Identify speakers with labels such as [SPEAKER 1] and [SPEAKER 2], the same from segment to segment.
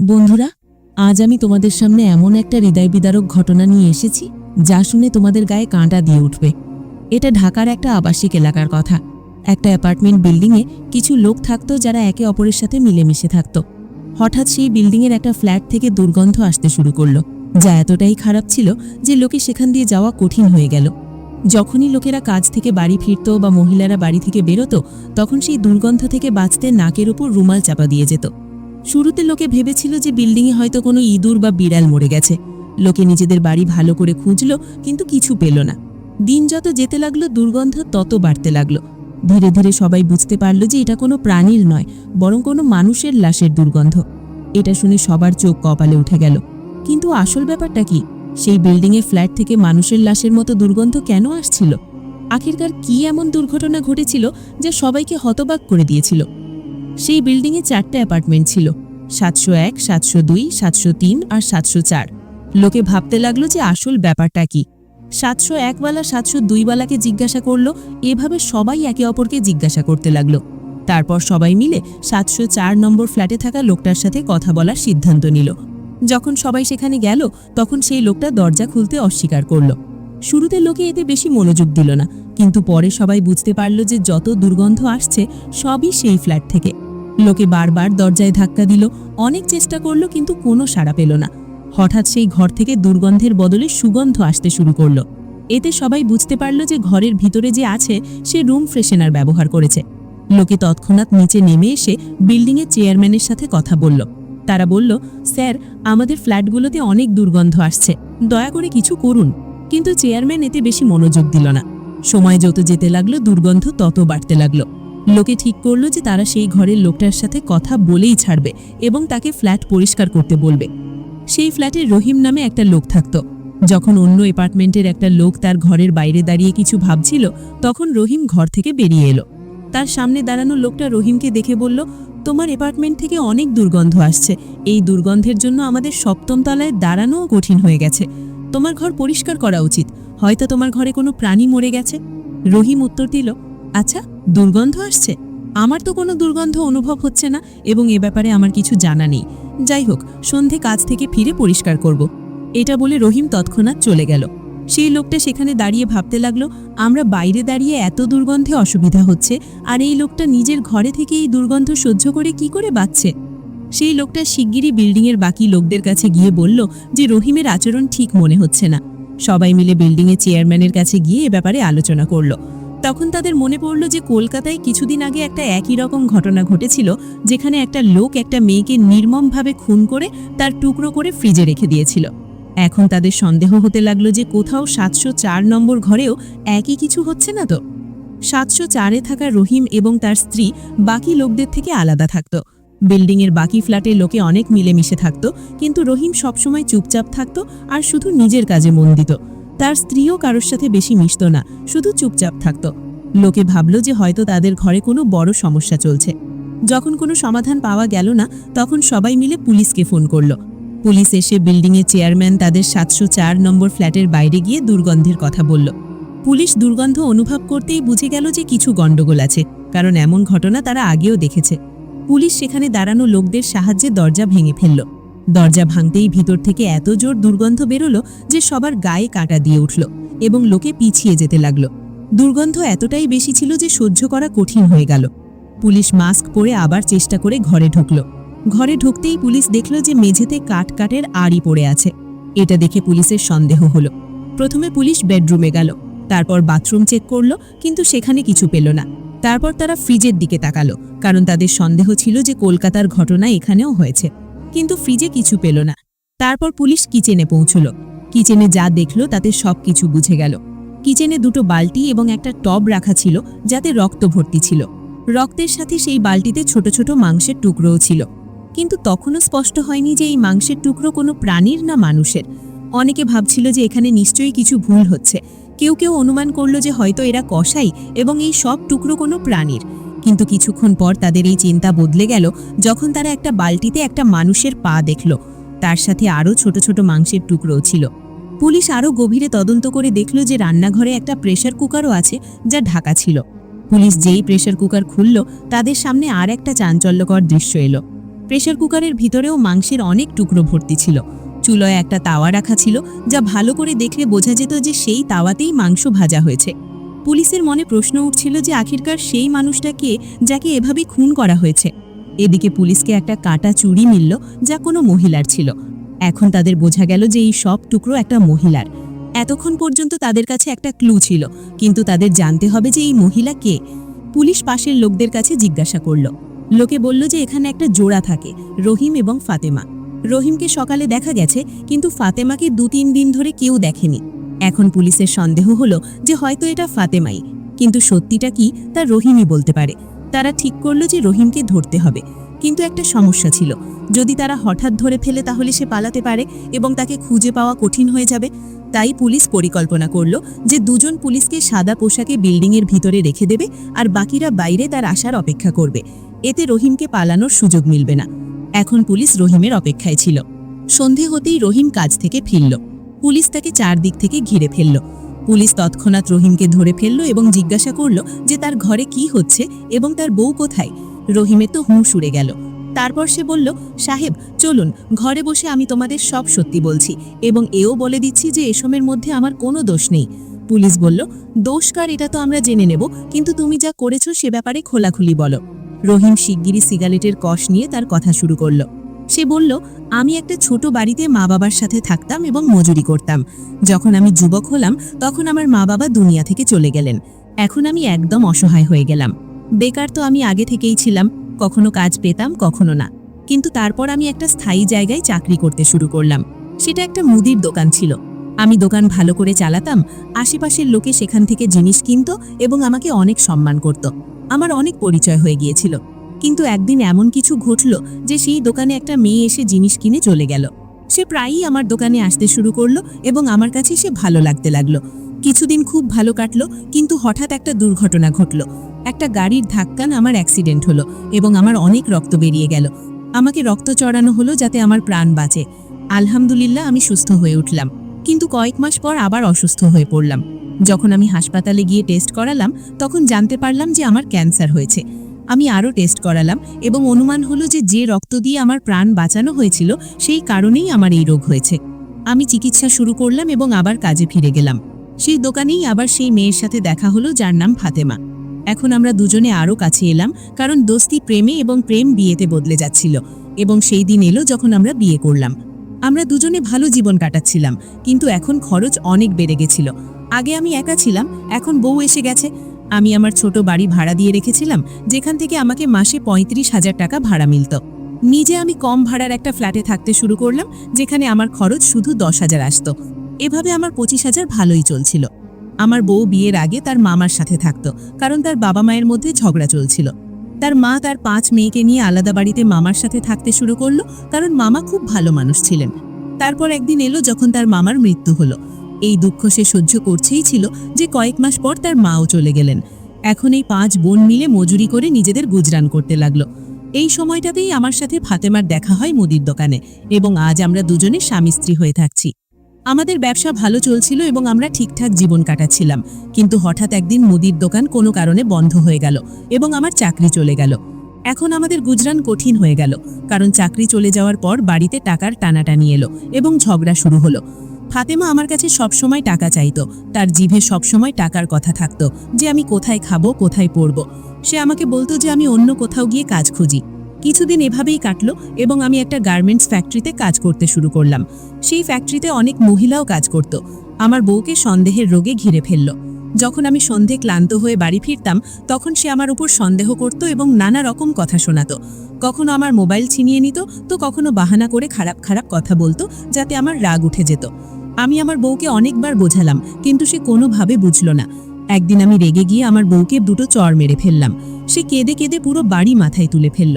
[SPEAKER 1] বন্ধুরা, আজ আমি তোমাদের সামনে এমন একটা হৃদয় বিদারক ঘটনা নিয়ে এসেছি, যা শুনে তোমাদের গায়ে কাঁটা দিয়ে উঠবে। এটা ঢাকার একটা আবাসিক এলাকার কথা। একটা অ্যাপার্টমেন্ট বিল্ডিংয়ে কিছু লোক থাকতো যারা একে অপরের সাথে মিলেমিশে থাকতো। হঠাৎ সেই বিল্ডিংয়ের একটা ফ্ল্যাট থেকে দুর্গন্ধ আসতে শুরু করল, যা এতটাই খারাপ ছিল যে লোকে সেখান দিয়ে যাওয়া কঠিন হয়ে গেল। যখনই লোকেরা কাজ থেকে বাড়ি ফিরত বা মহিলারা বাড়ি থেকে বেরোতো, তখন সেই দুর্গন্ধ থেকে বাঁচতে নাকের উপর রুমাল চাপা দিয়ে যেত। শুরুতে লোকে ভেবেছিল যে বিল্ডিংয়ে হয়তো কোনো ইঁদুর বা বিড়াল মরে গেছে। লোকে নিজেদের বাড়ি ভালো করে খুঁজল, কিন্তু কিছু পেল না। দিন যত যেতে লাগল, দুর্গন্ধ তত বাড়তে লাগল। ধীরে ধীরে সবাই বুঝতে পারল যে এটা কোনো প্রাণীর নয়, বরং কোনো মানুষের লাশের দুর্গন্ধ। এটা শুনে সবার চোখ কপালে উঠে গেল। কিন্তু আসল ব্যাপারটা কি? সেই বিল্ডিংয়ে ফ্ল্যাট থেকে মানুষের লাশের মতো দুর্গন্ধ কেন আসছিল? আখিরকার কি এমন দুর্ঘটনা ঘটেছিল, যা সবাইকে হতবাক করে দিয়েছিল? সেই বিল্ডিংয়ে চারটে অ্যাপার্টমেন্ট ছিল, সাতশো এক, সাতশো দুই, সাতশো তিন আর সাতশো চার। লোকে ভাবতে লাগল যে আসল ব্যাপারটা কি। সাতশো একওয়ালা, সাতশো দুইওয়ালাকে জিজ্ঞাসা করল, এভাবে সবাই একে অপরকে জিজ্ঞাসা করতে লাগল। তারপর সবাই মিলে সাতশো চার নম্বর ফ্ল্যাটে থাকা লোকটার সাথে কথা বলার সিদ্ধান্ত নিল। যখন সবাই সেখানে গেল, তখন সেই লোকটা দরজা খুলতে অস্বীকার করল। শুরুতে লোকে এতে বেশি মনোযোগ দিল না, কিন্তু পরে সবাই বুঝতে পারল যে যত দুর্গন্ধ আসছে, সবই সেই ফ্ল্যাট থেকে। লোকে বারবার দরজায় ধাক্কা দিল, অনেক চেষ্টা করল, কিন্তু কোনো সাড়া পেল না। হঠাৎ সেই ঘর থেকে দুর্গন্ধের বদলে সুগন্ধ আসতে শুরু করল। এতে সবাই বুঝতে পারল যে ঘরের ভিতরে যে আছে, সে রুম ফ্রেশনার ব্যবহার করেছে। লোকে তৎক্ষণাৎ নিচে নেমে এসে বিল্ডিংয়ের চেয়ারম্যানের সাথে কথা বলল। তারা বলল, স্যার, আমাদের ফ্ল্যাটগুলোতে অনেক দুর্গন্ধ আসছে। দয়া করে কিছু করুন। কিন্তু চেয়ারম্যান এতে বেশি মনোযোগ দিল না। সময় যত যেতে লাগল, দুর্গন্ধ তত বাড়তে লাগল। লোকে ঠিক করল যে তারা সেই ঘরের লোকটার সাথে কথা বলেই ছাড়বে এবং তাকে ফ্ল্যাট পরিষ্কার করতে বলবে। সেই ফ্ল্যাটে রহিম নামে একটা লোক থাকত। যখন অন্য অ্যাপার্টমেন্টের একটা লোক তার ঘরের বাইরে দাঁড়িয়ে কিছু ভাবছিল, তখন রহিম ঘর থেকে বেরিয়ে এলো। তার সামনে দাঁড়ানো লোকটা রহিমকে দেখে বলল, তোমার অ্যাপার্টমেন্ট থেকে অনেক দুর্গন্ধ আসছে। এই দুর্গন্ধের জন্য আমাদের সপ্তম তলায় দাঁড়ানোও কঠিন হয়ে গেছে। তোমার ঘর পরিষ্কার করা উচিত। হয়তো তোমার ঘরে কোনো প্রাণী মরে গেছে। রহিম উত্তর দিল আচ্ছা দুর্গন্ধ আসছে? আমার তো কোনো দুর্গন্ধ অনুভব হচ্ছে না এবং এ ব্যাপারে আমার কিছু জানা নেই। যাই হোক, সন্ধে কাজ থেকে ফিরে পরিষ্কার করব। এটা বলে রহিম তৎক্ষণাৎ চলে গেল। সেই লোকটা সেখানে দাঁড়িয়ে ভাবতে লাগল, আমরা বাইরে দাঁড়িয়ে এত দুর্গন্ধে অসুবিধা হচ্ছে, আর এই লোকটা নিজের ঘরে থেকে এই দুর্গন্ধ সহ্য করে কি করে বাঁচছে? সেই লোকটা শিগগিরই বিল্ডিংয়ের বাকি লোকদের কাছে গিয়ে বলল যে রহিমের আচরণ ঠিক মনে হচ্ছে না। সবাই মিলে বিল্ডিংয়ের চেয়ারম্যানের কাছে গিয়ে এ ব্যাপারে আলোচনা করল। তখন তাদের মনে পড়ল যে কলকাতায় কিছুদিন আগে একটা একই রকম ঘটনা ঘটেছিল, যেখানে একটা লোক একটা মেয়েকে নির্মমভাবে খুন করে তার টুকরো করে ফ্রিজে রেখে দিয়েছিল। এখন তাদের সন্দেহ হতে লাগল যে কোথাও সাতশো চার নম্বর ঘরেও একই কিছু হচ্ছে না তো। সাতশো চারে থাকা রহিম এবং তার স্ত্রী বাকি লোকদের থেকে আলাদা থাকত। বিল্ডিংয়ের বাকি ফ্ল্যাটে লোকে অনেক মিলেমিশে থাকত, কিন্তু রহিম সবসময় চুপচাপ থাকত আর শুধু নিজের কাজে মন দিত। তার স্ত্রীও কারোর সাথে বেশি মিশত না, শুধু চুপচাপ থাকত। লোকে ভাবল যে হয়তো তাদের ঘরে কোনো বড় সমস্যা চলছে। যখন কোনো সমাধান পাওয়া গেল না, তখন সবাই মিলে পুলিশকে ফোন করল। পুলিশ এসে বিল্ডিংয়ের চেয়ারম্যান তাদের সাতশো চার নম্বর ফ্ল্যাটের বাইরে গিয়ে দুর্গন্ধের কথা বলল। পুলিশ দুর্গন্ধ অনুভব করতেই বুঝে গেল যে কিছু গণ্ডগোল আছে, কারণ এমন ঘটনা তারা আগেও দেখেছে। পুলিশ সেখানে দাঁড়ানো লোকদের সাহায্যে দরজা ভেঙে ফেলল। দরজা ভাঙতেই ভিতর থেকে এত জোর দুর্গন্ধ বেরোলো যে সবার গায়ে কাঁটা দিয়ে উঠল এবং লোকে পিছিয়ে যেতে লাগল। দুর্গন্ধ এতটাই বেশি ছিল যে সহ্য করা কঠিন হয়ে গেল। পুলিশ মাস্ক পরে আবার চেষ্টা করে ঘরে ঢুকল। ঘরে ঢুকতেই পুলিশ দেখল যে মেঝেতে কাঠ কাঠের আড়ি পড়ে আছে। এটা দেখে পুলিশের সন্দেহ হলো। প্রথমে পুলিশ বেডরুমে গেল। তারপর বাথরুম চেক করল, কিন্তু সেখানে কিছু পেল না। তারপর তারা ফ্রিজের দিকে তাকালো, কারণ তাদের সন্দেহ ছিল যে কলকাতার ঘটনা এখানেও হয়েছে। কিন্তু ফ্রিজে কিছু পেল না। তারপর পুলিশ কিচেনে পৌঁছল। কিচেনে যা দেখল তাতে সব কিছু বুঝে গেল। কিচেনে দুটো বালতি এবং একটা টব রাখা ছিল, যাতে রক্ত ভর্তি ছিল। রক্তের সাথে সেই বালতিতে ছোট ছোট মাংসের টুকরোও ছিল। কিন্তু তখনও স্পষ্ট হয়নি যে এই মাংসের টুকরো কোনো প্রাণীর না মানুষের। অনেকে ভাবছিল যে এখানে নিশ্চয়ই কিছু ভুল হচ্ছে। কেউ কেউ অনুমান করল যে হয়তো এরা কষাই এবং এই সব টুকরো কোনো প্রাণীর। কিন্তু কিছুক্ষণ পর তাদের এই চিন্তা বদলে গেল যখন তারা একটা বালতিতে একটা মানুষের পা দেখল। তার সাথে আরও ছোট ছোট মাংসের টুকরোও ছিল। পুলিশ আরও গভীরে তদন্ত করে দেখল যে রান্নাঘরে একটা প্রেশার কুকারও আছে যা ঢাকা ছিল। পুলিশ যেই প্রেশার কুকার খুলল, তাদের সামনে আর একটা চাঞ্চল্যকর দৃশ্য এলো। প্রেশার কুকারের ভিতরেও মাংসের অনেক টুকরো ভর্তি ছিল। চুলোয় একটা তাওয়া রাখা ছিল যা ভালো করে দেখলে বোঝা যেত যে সেই তাওয়াতেই মাংস ভাজা হয়েছে। পুলিশের মনে প্রশ্ন উঠছিল যে আখিরকার সেই মানুষটা কে যাকে এভাবে খুন করা হয়েছে। এদিকে পুলিশকে একটা কাটা চুরি মিলল যা কোনো মহিলার ছিল। এখন তাদের বোঝা গেল যে এই সব টুকরো একটা মহিলার। এতক্ষণ পর্যন্ত তাদের কাছে একটা ক্লু ছিল, কিন্তু তাদের জানতে হবে যে এই মহিলা কে। পুলিশ পাশের লোকদের কাছে জিজ্ঞাসা করল। লোকে বলল যে এখানে একটা জোড়া থাকে, রহিম এবং ফাতেমা। রহিমকে সকালে দেখা গেছে, কিন্তু ফাতেমাকে দু তিন দিন ধরে কেউ দেখেনি। এখন পুলিশের সন্দেহ হলো যে হয়তো এটা ফাতেমাই। কিন্তু সত্যিটা কি, তা রহিমই বলতে পারে। তারা ঠিক করল যে রহিমকে ধরতে হবে। কিন্তু একটা সমস্যা ছিল। যদি তারা হঠাৎ ধরে ফেলে তাহলে সে পালাতে পারে এবং তাকে খুঁজে পাওয়া কঠিন হয়ে যাবে। তাই পুলিশ পরিকল্পনা করল যে দুজন পুলিশকে সাদা পোশাকে বিল্ডিংয়ের ভিতরে রেখে দেবে আর বাকিরা বাইরে তার আসার অপেক্ষা করবে। এতে রহিমকে পালানোর সুযোগ মিলবে না। এখন পুলিশ রহিমের অপেক্ষায় ছিল। সন্ধে হতেই রহিম কাজ থেকে ফিরল। পুলিশ তাকে চারদিক থেকে ঘিরে ফেলল। পুলিশ তৎক্ষণাৎ রহিমকে ধরে ফেলল এবং জিজ্ঞাসা করল যে তার ঘরে কি হচ্ছে এবং তার বউ কোথায়। রহিমের তো হুঁশ উড়ে গেল। তারপর সে বলল, সাহেব, চলুন, ঘরে বসে আমি তোমাদের সব সত্যি বলছি এবং এও বলে দিচ্ছি যে এসমের মধ্যে আমার কোনো দোষ নেই। পুলিশ বলল, দোষ কার এটা তো আমরা জেনে নেব, কিন্তু তুমি যা করেছ সে ব্যাপারে খোলাখুলি বলো। রহিম শিগগিরি সিগারেটের কষ নিয়ে তার কথা শুরু করল। সে বলল, আমি একটা ছোট বাড়িতে মা বাবার সাথে থাকতাম এবং মজুরি করতাম। যখন আমি যুবক হলাম, তখন আমার মা বাবা দুনিয়া থেকে চলে গেলেন। এখন আমি একদম অসহায় হয়ে গেলাম। বেকার তো আমি আগে থেকেই ছিলাম, কখনো কাজ পেতাম, কখনো না। কিন্তু তারপর আমি একটা স্থায়ী জায়গায় চাকরি করতে শুরু করলাম। সেটা একটা মুদির দোকান ছিল। আমি দোকান ভালো করে চালাতাম, আশেপাশের লোকে সেখান থেকে জিনিস কিনত এবং আমাকে অনেক সম্মান করত। আমার অনেক পরিচয় হয়ে গিয়েছিল। কিন্তু একদিন এমন কিছু ঘটল যে সেই দোকানে একটা মেয়ে এসে জিনিস কিনে চলে গেল। সে প্রায়ই আমার দোকানে আসতে শুরু করল এবং আমার কাছে সে ভালো লাগতে লাগল। কিছুদিন খুব ভালো কাটলো, কিন্তু হঠাৎ একটা দুর্ঘটনা ঘটল। একটা গাড়ির ধাক্কান আমার অ্যাক্সিডেন্ট হলো এবং আমার অনেক রক্ত বেরিয়ে গেল। আমাকে রক্ত চড়ানো হলো যাতে আমার প্রাণ বাঁচে। আলহামদুলিল্লাহ আমি সুস্থ হয়ে উঠলাম। কিন্তু কয়েক মাস পর আবার অসুস্থ হয়ে পড়লাম। যখন আমি হাসপাতালে গিয়ে টেস্ট করালাম, তখন জানতে পারলাম যে আমার ক্যান্সার হয়েছে। আমি আরও টেস্ট করালাম এবং অনুমান হলো যে যে রক্ত দিয়ে আমার প্রাণ বাঁচানো হয়েছিল, সেই কারণেই আমার এই রোগ হয়েছে। আমি চিকিৎসা শুরু করলাম এবং আবার কাজে ফিরে গেলাম। সেই দোকানেই আবার সেই মেয়ের সাথে দেখা হলো যার নাম ফাতেমা। এখন আমরা দুজনে আরও কাছে এলাম, কারণ দোস্তি প্রেমে এবং প্রেম বিয়েতে বদলে যাচ্ছিল এবং সেই দিন এলো যখন আমরা বিয়ে করলাম। আমরা দুজনে ভালো জীবন কাটাচ্ছিলাম, কিন্তু এখন খরচ অনেক বেড়ে গেছিল। আগে আমি একা ছিলাম, এখন বউ এসে গেছে। আমি আমার ছোট বাড়ি ভাড়া দিয়ে রেখেছিলাম, যেখান থেকে আমাকে মাসে পঁয়ত্রিশ হাজার টাকা ভাড়া মিলত। নিজে আমি কম ভাড়ার একটা ফ্ল্যাটে থাকতে শুরু করলাম, যেখানে আমার খরচ শুধু দশ হাজার আসত। এভাবে আমার পঁচিশ হাজার ভালোই চলছিল। আমার বউ বিয়ের আগে তার মামার সাথে থাকত, কারণ তার বাবা মায়ের মধ্যে ঝগড়া চলছিল। তার মা তার পাঁচ মেয়েকে নিয়ে আলাদা বাড়িতে মামার সাথে থাকতে শুরু করল, কারণ মামা খুব ভালো মানুষ ছিলেন। তারপর একদিন এলো যখন তার মামার মৃত্যু হলো। এই দুঃখ সে সহ্য করছেই ছিল যে কয়েক মাস পর তার মাও চলে গেলেন। এখন এই পাঁচ বোন মিলে মজুরি করে নিজেদের গুজরান করতে লাগল। এই সময়টাতেই আমার সাথে ফাতেমার দেখা হয় মুদির দোকানে এবং আজ আমরা দুজনে স্বামী স্ত্রী হয়ে থাকছি। আমাদের ব্যবসা ভালো চলছিল এবং আমরা ঠিকঠাক জীবন কাটাচ্ছিলাম, কিন্তু হঠাৎ একদিন মুদির দোকান কোনো কারণে বন্ধ হয়ে গেল এবং আমার চাকরি চলে গেল। এখন আমাদের গুজরান কঠিন হয়ে গেল, কারণ চাকরি চলে যাওয়ার পর বাড়িতে টাকার টানাটানি এলো এবং ঝগড়া শুরু হলো। ফাতেমা আমার কাছে সবসময় টাকা চাইতো। তার জিভে সবসময় টাকার কথা থাকতো যে আমি কোথায় খাব, কোথায় পড়ব। সে আমাকে বলতো যে আমি অন্য কোথাও গিয়ে কাজ খুঁজি। কিছুদিন এভাবেই কাটলো এবং আমি একটা গার্মেন্টস ফ্যাক্টরিতে কাজ করতে শুরু করলাম। সেই ফ্যাক্টরিতে অনেক মহিলাও কাজ করত। আমার বউকে সন্দেহের রোগে ঘিরে ফেলল। যখন আমি সন্ধে ক্লান্ত হয়ে বাড়ি ফিরতাম, তখন সে আমার উপর সন্দেহ করত এবং নানা রকম কথা শোনাতো। কখনো আমার মোবাইল ছিনিয়ে নিত, তো কখনো বাহানা করে খারাপ খারাপ কথা বলতো, যাতে আমার রাগ উঠে যেত। আমি আমার বউকে অনেকবার বোঝালাম, কিন্তু সে কোনোভাবে বুঝল না। একদিন আমি রেগে গিয়ে আমার বউকে দুটো চর মেরে ফেললাম। সে কেঁদে কেঁদে পুরো বাড়ি মাথায় তুলে ফেলল।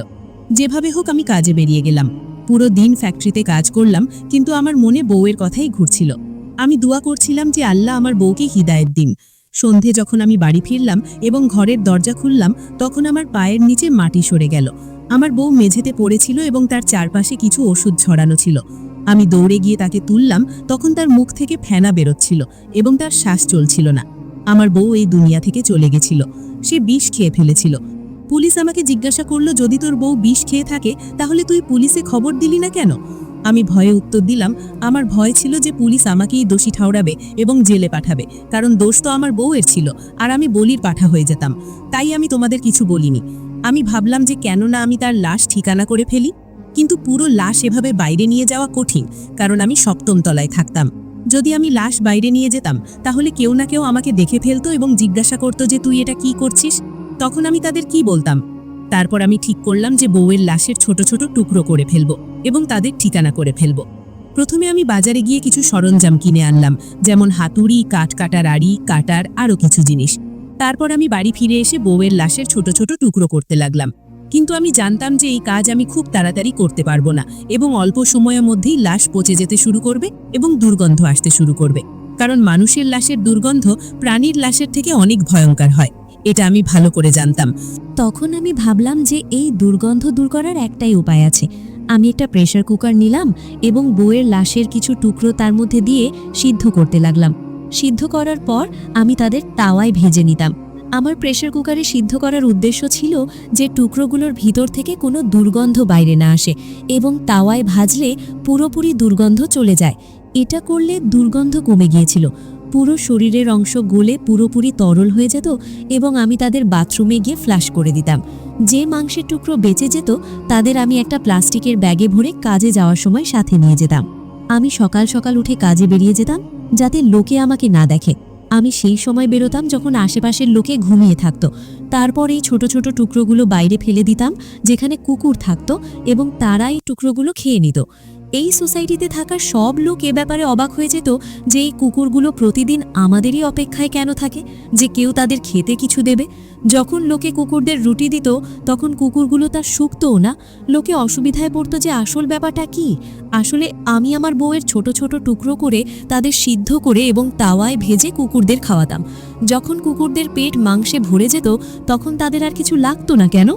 [SPEAKER 1] যেভাবে হোক আমি কাজে বেরিয়ে গেলাম। পুরো দিন ফ্যাক্টরিতে কাজ করলাম, কিন্তু আমার মনে বউয়ের কথাই ঘুরছিল। আমি দোয়া করছিলাম যে আল্লাহ আমার বউকে হিদায়ত দিন। সন্ধে যখন আমি বাড়ি ফিরলাম এবং ঘরের দরজা খুললাম, তখন আমার পায়ের নিচে মাটি সরে গেল। আমার বউ মেঝেতে পড়েছিল এবং তার চারপাশে কিছু ওষুধ ছড়ানো ছিল। আমি দৌড়ে গিয়ে তাকে তুললাম, তখন তার মুখ থেকে ফেনা বেরোচ্ছিল এবং তার শ্বাস চলছিল না। আমার বউ এই দুনিয়া থেকে চলে গেছিল। সে বিষ খেয়ে ফেলেছিল।
[SPEAKER 2] পুলিশ আমাকে জিজ্ঞাসা করল, যদি তোর বউ বিষ খেয়ে থাকে, তাহলে তুই পুলিশে খবর দিলি না কেন? আমি ভয়ে উত্তর দিলাম, আমার ভয় ছিল যে পুলিশ আমাকেই দোষী ঠাউরাবে এবং জেলে পাঠাবে, কারণ দোষ তো আমার বউয়ের ছিল, আর আমি বলির পাঠা হয়ে যেতাম। তাই আমি তোমাদের কিছু বলিনি। আমি ভাবলাম যে কেন না আমি তার লাশ ঠিকানা করে ফেলি কিন্তু পুরো লাশ এভাবে বাইরে নিয়ে যাওয়া কঠিন, কারণ আমি সপ্তম তলায় থাকতাম। যদি আমি লাশ বাইরে নিয়ে যেতাম, তাহলে কেউ না কেউ আমাকে দেখে ফেলতো এবং জিজ্ঞাসা করতো যে, তুই এটা কি করছিস? তখন আমি তাদের কি বলতাম? তারপর আমি ঠিক করলাম যে, বউয়ের লাশের ছোট ছোট টুকরো করে ফেলব এবং তাদের ঠিকানা করে ফেলব। প্রথমে আমি বাজারে গিয়ে কিছু সরঞ্জাম কিনে আনলাম, যেমন হাতুড়ি, কাঠ কাটার আড়ি, কাটার আরও কিছু জিনিস। তারপর আমি বাড়ি ফিরে এসে বউয়ের লাশের ছোট ছোট টুকরো করতে লাগলাম। কিন্তু আমি জানতাম যে এই কাজ আমি খুব তাড়াতাড়ি করতে পারব না এবং অল্প সময়ের মধ্যেই লাশ পচে যেতে শুরু করবে এবং দুর্গন্ধ আসতে শুরু করবে। কারণ মানুষের লাশের দুর্গন্ধ প্রাণীর লাশের থেকে অনেক ভয়ঙ্কর হয়। এটা আমি ভালো করে জানতাম।
[SPEAKER 1] তখন আমি ভাবলাম যে এই দুর্গন্ধ দূর করার একটাই উপায় আছে। আমি একটা প্রেসার কুকার নিলাম এবং বউয়ের লাশের কিছু টুকরো তার মধ্যে দিয়ে সিদ্ধ করতে লাগলাম। সিদ্ধ করার পর আমি তাদের তাওয়ায় ভেজে নিতাম। আমার প্রেসার কুকারে সিদ্ধ করার উদ্দেশ্য ছিল যে টুকরোগুলোর ভিতর থেকে কোনো দুর্গন্ধ বাইরে না আসে এবং তাওয়ায় ভাজলে পুরোপুরি দুর্গন্ধ চলে যায়। এটা করলে দুর্গন্ধ কমে গিয়েছিল। পুরো শরীরের অংশ গলে পুরোপুরি তরল হয়ে যেত এবং আমি তাদের বাথরুমে গিয়ে ফ্লাশ করে দিতাম। যে মাংসের টুকরো বেঁচে যেত, তাদের আমি একটা প্লাস্টিকের ব্যাগে ভরে কাজে যাওয়ার সময় সাথে নিয়ে যেতাম। আমি সকাল সকাল উঠে কাজে বেরিয়ে যেতাম যাতে লোকে আমাকে না দেখে। আমি সেই সময় বেরোতাম যখন আশেপাশের লোকে ঘুমিয়ে থাকতো। তারপর এই ছোট ছোট টুকরোগুলো বাইরে ফেলে দিতাম, যেখানে কুকুর থাকতো এবং তারাই টুকরোগুলো খেয়ে নিত। এই সোসাইটিতে থাকা সব লোক এ ব্যাপারে অবাক হয়ে যেত যে এই কুকুরগুলো প্রতিদিন আমাদেরই অপেক্ষায় কেন থাকে, যে কেউ তাদের খেতে কিছু দেবে। যখন লোকে কুকুরদের রুটি দিত, তখন কুকুরগুলো তার শুকতও না। লোকে অসুবিধায় পড়তো যে আসল ব্যাপারটা কি। আসলে আমি আমার বউয়ের ছোট ছোট টুকরো করে তাদের সিদ্ধ করে এবং তাওয়ায় ভেজে কুকুরদের খাওয়াতাম। যখন কুকুরদের পেট মাংসে ভরে যেত, তখন তাদের আর কিছু লাগতো না কেন?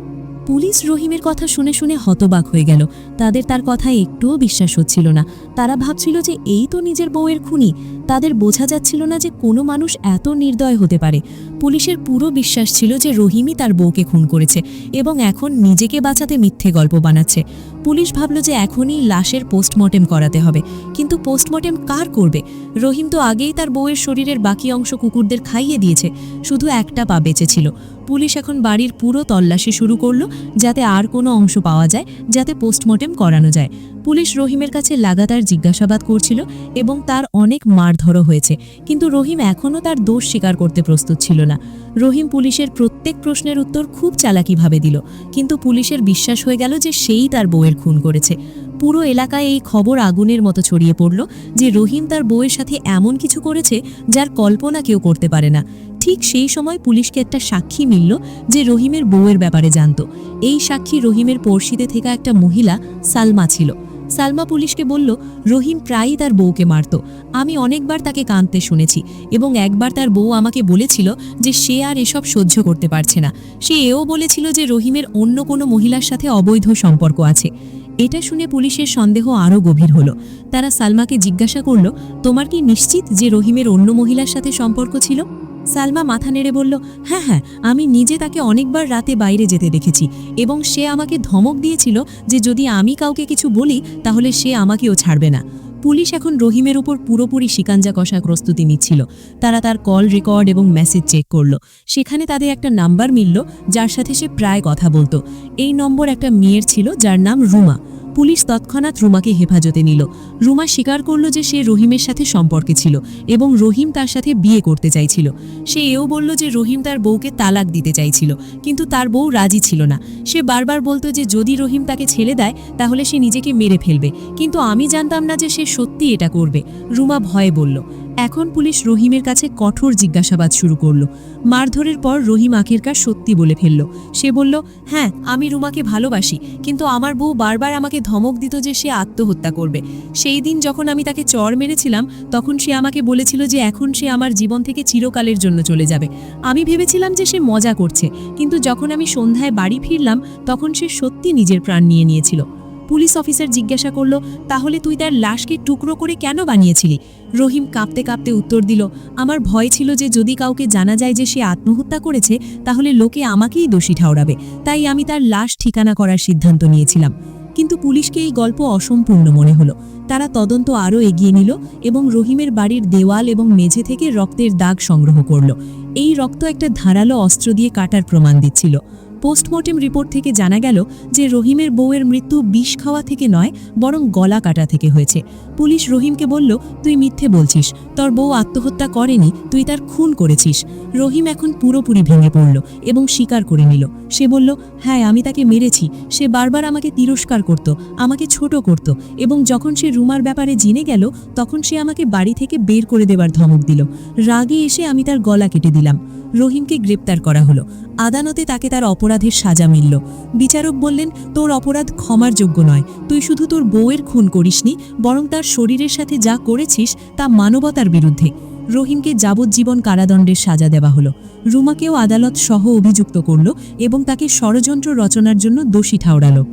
[SPEAKER 1] পুলিশ রহিমের কথা শুনে শুনে হতবাক হয়ে গেল। তাদের তার কথা একটুও বিশ্বাস হচ্ছিল না। তারা ভাবছিল যে এই তো নিজের বউয়ের খুনি। তাদের বোঝা যাচ্ছিল না যে কোনো মানুষ এত নির্দয় হতে পারে। পুলিশের পুরো বিশ্বাস ছিল যে রহিমই তার বউকে খুন করেছে এবং এখন নিজেকে বাঁচাতে মিথ্যে গল্প বানাচ্ছে। পুলিশ ভাবল যে এখনই লাশের পোস্টমর্টেম করাতে হবে। কিন্তু পোস্টমর্টেম কার করবে? রহিম তো আগেই তার বউয়ের শরীরের বাকি অংশ কুকুরদের খাইয়ে দিয়েছে। শুধু একটা পা বেঁচে ছিল। পুলিশ এখন বাড়ির পুরো তল্লাশি শুরু করল, যাতে আর কোনো অংশ পাওয়া যায়, যাতে পোস্টমর্টেম করানো যায়। পুলিশ রহিমের কাছে লাগাতার জিজ্ঞাসাবাদ করছিল এবং তার অনেক মারধরও হয়েছে, কিন্তু রহিম এখনও তার দোষ স্বীকার করতে প্রস্তুত ছিল না। রহিম পুলিশের প্রত্যেক প্রশ্নের উত্তর খুব চালাকিভাবে দিল, কিন্তু পুলিশের বিশ্বাস হয়ে গেল যে সেই তার বউয়ের খুন করেছে। পুরো এলাকায় এই খবর আগুনের মতো ছড়িয়ে পড়ল যে রহিম তার বউয়ের সাথে এমন কিছু করেছে যার কল্পনা কেউ করতে পারে না। ঠিক সেই সময় পুলিশকে একটা সাক্ষী মিলল যে রহিমের বউয়ের ব্যাপারে জানত। এই সাক্ষী রহিমের পড়শিতে থাকা একটা মহিলা, সালমা ছিল। সালমা পুলিশকে বলল, রহিম প্রায়ই তার বউকে মারত। আমি অনেকবার তাকে কাঁদতে শুনেছি এবং একবার তার বউ আমাকে বলেছিল যে সে আর এসব সহ্য করতে পারছে না। সে এও বলেছিল যে রহিমের অন্য কোনো মহিলার সাথে অবৈধ সম্পর্ক আছে। এটা শুনে পুলিশের সন্দেহ আরও গভীর হলো। তারা সালমাকে জিজ্ঞাসা করল, তোমার কি নিশ্চিত যে রহিমের অন্য মহিলার সাথে সম্পর্ক ছিল? সালমা মাথা নেড়ে বলল হ্যাঁ হ্যাঁ আমি নিজে তাকে অনেকবার রাতে বাইরে যেতে দেখেছি এবং সে আমাকে ধমক দিয়েছিল যে যদি আমি কাউকে কিছু বলি, তাহলে সে আমাকেও ছাড়বে না। পুলিশ এখন রহিমের উপর পুরোপুরি শিকাঞ্জা কষা প্রস্তুতি নিচ্ছিল। তারা তার কল রেকর্ড এবং মেসেজ চেক করল। সেখানে তাদের একটা নাম্বার মিলল, যার সাথে সে প্রায় কথা বলতো। এই নম্বর একটা মেয়ের ছিল, যার নাম রুমা। পুলিশ তৎক্ষণাৎ রুমাকে হেফাজতে নিল। রুমা স্বীকার করল যে সে রহিমের সাথে সম্পর্কে ছিল এবং রহিম তার সাথে বিয়ে করতে চাইছিল। সে এও বলল যে রহিম তার বউকে তালাক দিতে চাইছিল, কিন্তু তার বউ রাজি ছিল না। সে বারবার বলতো যে যদি রহিম তাকে ছেড়ে দেয়, তাহলে সে নিজেকে মেরে ফেলবে, কিন্তু আমি জানতাম না যে সে সত্যি এটা করবে। রুমা ভয়ে বলল এখন পুলিশ রহিমের কাছে কঠোর জিজ্ঞাসাবাদ শুরু করল। মারধরের পর রহিম আখেরকার সত্যি বলে ফেলল। সে বলল হ্যাঁ আমি রুমাকে ভালোবাসি, কিন্তু আমার বউ বারবার আমাকে ধমক দিত যে সে আত্মহত্যা করবে। সেই দিন যখন আমি তাকে চর মেরেছিলাম, তখন সে আমাকে বলেছিল যে এখন সে আমার জীবন থেকে চিরকালের জন্য চলে যাবে। আমি ভেবেছিলাম যে সে মজা করছে, কিন্তু যখন আমি সন্ধ্যায় বাড়ি ফিরলাম, তখন সে সত্যি নিজের প্রাণ নিয়ে নিয়েছিল। পুলিশ অফিসার জিজ্ঞাসা করল, তাহলে তুই তার লাশকে টুকরো করে কেন বানিয়েছিলি? রহিম কাঁপতে কাঁপতে উত্তর দিল, আমার ভয় ছিল যে যদি কাউকে জানা যায় যে সে আত্মহত্যা করেছে, তাহলে লোকে আমাকেই দোষী ঠাউরাবে তাই আমি তার লাশ ঠিকানা করার সিদ্ধান্ত নিয়েছিলাম। কিন্তু পুলিশকে এই গল্প অসম্পূর্ণ মনে হলো। তারা তদন্ত আরও এগিয়ে নিল এবং রহিমের বাড়ির দেওয়াল এবং মেঝে থেকে রক্তের দাগ সংগ্রহ করল। এই রক্ত একটা ধারালো অস্ত্র দিয়ে কাটার প্রমাণ দিচ্ছিল। পোস্টমর্টেম রিপোর্ট থেকে জানা গেল যে রহিমের বউয়ের মৃত্যু বিষ খাওয়া থেকে নয়, বরং গলা কাটা থেকে হয়েছে। পুলিশ রহিমকে বলল, তুই মিথ্যে বলছিস। তোর বউ আত্মহত্যা করেনি, তুই তার খুন করেছিস। রহিম এখন পুরোপুরি ভেঙে পড়ল এবং স্বীকার করে নিল। সে বলল হ্যাঁ আমি তাকে মেরেছি। সে বারবার আমাকে তিরস্কার করত, আমাকে ছোট করত এবং যখন সে রুমার ব্যাপারে জেনে গেল, তখন সে আমাকে বাড়ি থেকে বের করে দেবার ধমক দিল। রাগে এসে আমি তার গলা কেটে দিলাম। রহিমকে গ্রেপ্তার করা হলো। আদালতে তাকে তার অপরাধের সাজা মিলল। বিচারক বললেন, তোর অপরাধ ক্ষমার যোগ্য নয়। তুই শুধু তোর বউয়ের খুন করিসনি, বরং তার শরীরের সাথে যা করেছিস তা মানবতার বিরুদ্ধে। রহিমকে যাবজ্জীবন কারাদণ্ডের সাজা দেওয়া হলো। রুমাকেও আদালত সহ অভিযুক্ত করল এবং তাকে ষড়যন্ত্র রচনার জন্য দোষী ঠাউরালো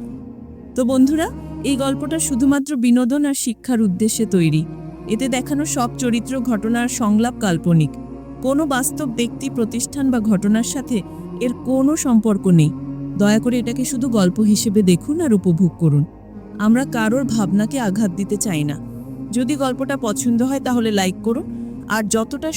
[SPEAKER 3] তো বন্ধুরা, এই গল্পটা শুধুমাত্র বিনোদন আর শিক্ষার উদ্দেশ্যে তৈরি। এতে দেখানো সব চরিত্র ঘটনার সংলাপ কাল্পনিক। কোনো বাস্তব ব্যক্তি, প্রতিষ্ঠান বা ঘটনার সাথে এর কোনো সম্পর্ক নেই। দয়া করে এটাকে শুধু গল্প হিসেবে দেখুন আর উপভোগ করুন। আমরা কারোর ভাবনাকে আঘাত দিতে চাই না। যদি গল্পটা পছন্দ হয় তাহলে লাইক করুন। আর যতটা